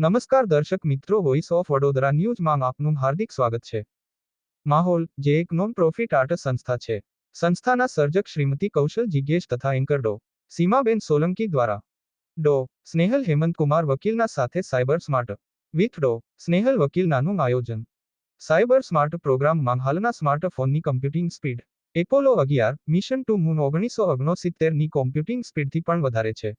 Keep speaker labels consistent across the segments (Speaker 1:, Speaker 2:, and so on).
Speaker 1: નમસ્કાર દર્શક મિત્રો વોઇસ ઓફ વડોદરા ન્યૂઝમાં આપનું હાર્દિક સ્વાગત છે. માહોલ, જે એક નોન પ્રોફિટ આર્ટ સંસ્થા છે. સંસ્થાના સર્જક શ્રીમતી કૌશલ જિજ્ઞેશ તથા એન્કર ડો, સીમાબેન સોલંકી દ્વારા. ડો, સ્નેહલ હેમંતકુમાર વકીલના સાથે સાયબર સ્માર્ટ, વિથ ડો, સ્નેહલ વકીલનાનું આયોજન. સાયબર સ્માર્ટ પ્રોગ્રામમાં હાલના સ્માર્ટફોનની કમ્પ્યુટિંગ સ્પીડ એપોલો અગિયાર મિશન ટુ મૂન ઓગણીસો ઓગણસિત્તેરની કોમ્પ્યુટિંગ સ્પીડથી પણ વધારે છે.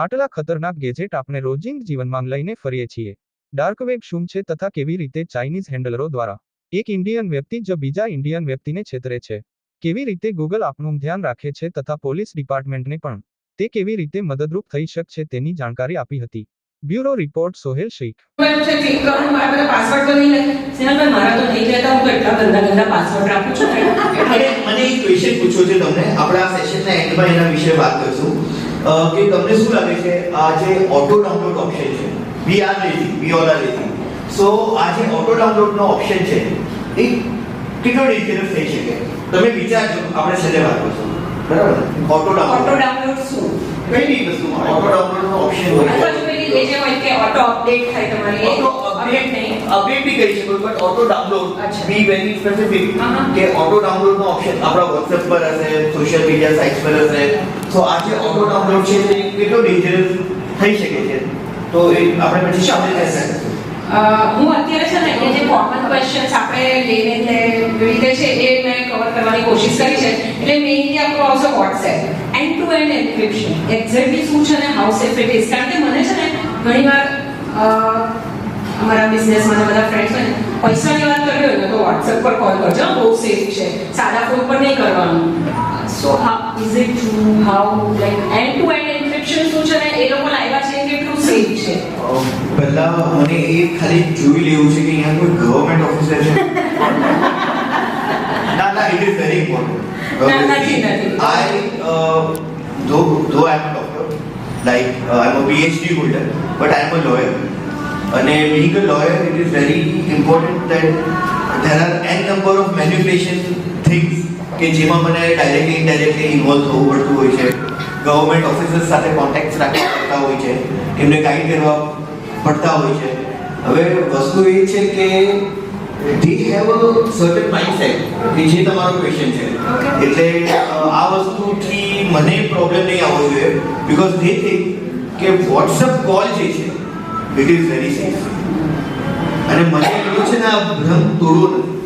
Speaker 1: આટલા ખતરનાક ગેજેટ આપણે રોજિંગ જીવનમાં લઈને ફરીએ છીએ. ડાર્ક વેબ શું છે તથા કેવી રીતે ચાઇનીઝ હેન્ડલરો દ્વારા? એક ઇન્ડિયન વ્યક્તિ જ બીજા ઇન્ડિયન વ્યક્તિને છેતરે છે. કેવી રીતે ગૂગલ આપનું ધ્યાન રાખે છે તથા પોલીસ ડિપાર્ટમેન્ટને પણ? તે કેવી રીતે મદદરૂપ થઈ શકશે તેની જાણકારી આપી હતી. Bureau report Sohail Shaikh.
Speaker 2: મેં છે ક્લિક કરું મારા બધા પાસવર્ડ તો નહીં મારા તો નહીં લેતા હું એટલા ગંદા ગંદા પાસવર્ડ રાખું છું
Speaker 3: મને મને એક ક્વેશ્ચન પૂછવો છે તમને. આપણા સેશનના એન્ડમાં એના વિશે વાત કરીશું. કે તમને શું લાગે છે? આ જે ઓટો ડાઉનલોડ ઓપ્શન છે we are lazy we all are lazy so આ જે ઓટો ડાઉનલોડનો ઓપ્શન છે એ કેટલો ડેન્જરસ થઈ શકે? તમે વિચારજો આપણે છેલ્લે વાત કરશું. બરાબર? ઓટો
Speaker 2: ઓટો
Speaker 3: ડાઉનલોડ
Speaker 2: ડાઉનલોડ શું?
Speaker 3: કઈ બી વસ્તુમાં ઓટો ડાઉનલોડનો ઓપ્શન હોય
Speaker 2: જે હોય કે ઓટો અપડેટ થાય તમારી.
Speaker 3: ઓટો
Speaker 2: અપડેટ નહીં.
Speaker 3: અપડેટ બી કરી શકો but auto download. Be very specific
Speaker 2: હા, હા.
Speaker 3: કે ઓટો ડાઉનલોડ નો ઓપ્શન આપણા WhatsApp પર હશે સોશિયલ મીડિયા સાઇટ્સ પર હશે. તો આ જે ઓટો ડાઉનલોડ છે તે કેટલો ડેન્જરસ થઈ શકે છે? તો એ આપણે પછી સામે કરી
Speaker 2: હું અત્યારે છે ને એ જે કોમન ક્વેશ્ચન્સ આપણે લઈને રીતે છે એ મેં કવર કરવાની કોશિશ કરી છે. એટલે મેઇનલી આપણું આવશે WhatsApp end to end encryption exactly શું છે ને હાઉ સેફ ઇટ ઇઝ કારણ કે મને ઘણીવાર અમારા બિઝનેસમાં બધા ફ્રેન્ડ્સ હોય ને પૈસાની વાત કરવી હોય ને તો વોટ્સએપ પર કોલ કરજો. બહુ સેફ છે. સાદા ફોન પર નહીં કરવાનું. સો હા is it true how like end to end encryption શું છે ને એ લોકો લાવ્યા છે કે કેટલું સેફ છે?
Speaker 3: પહેલા મને એ ખાલી જોઈ લેવું છે કે અહીંયા કોઈ ગવર્મેન્ટ ઓફિસર છે. ના ના it is very important. I though though I am like I am a PhD holder but I am a lawyer અને being a lawyer, it is very important that there are n number of manipulation things કે જેમાં મને directly indirectly involve થવું પડતું હોય છે government officers સાથે contact રાખવા પડતા હોય છે એમને ગાઈડ કરવા પડતા હોય છે હવે વસ્તુ એ છે કે they have a certain mindset કે જે તમારો ક્વેશ્ચન છે. એટલે આ વસ્તુથી મને પ્રોબ્લેમ નહીં આવવો જોઈએ બીકોઝ ધે થિંક કે વોટ્સઅપ કોલ જે છે ઇટ ઇઝ વેરી સેફ અને મને એવું છે ને આ ભ્રમ તોડવો નથી.